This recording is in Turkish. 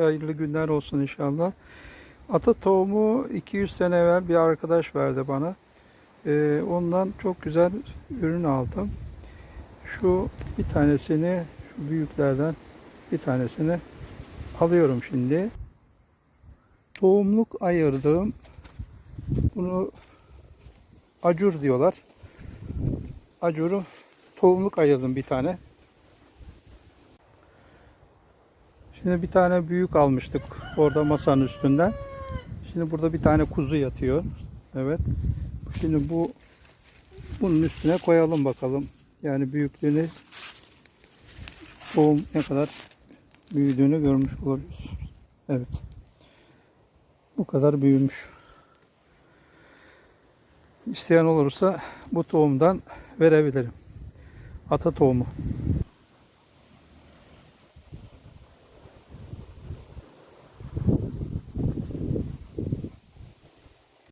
Hayırlı günler olsun inşallah. Ata tohumu 200 sene evvel bir arkadaş verdi bana. Ee, ondan çok güzel ürün aldım. Şu bir tanesini, şu büyüklerden bir tanesini alıyorum şimdi. Tohumluk ayırdığım bunu acur diyorlar. Acuru tohumluk ayırdım bir tane. Şimdi bir tane büyük almıştık orada masanın üstünden. Şimdi burada bir tane kuzu yatıyor. Evet. Şimdi bu bunun üstüne koyalım bakalım. Yani büyüklüğünü tohum ne kadar büyüdüğünü görmüş oluruz. Evet. Bu kadar büyümüş. İsteyen olursa bu tohumdan verebilirim. Ata tohumu.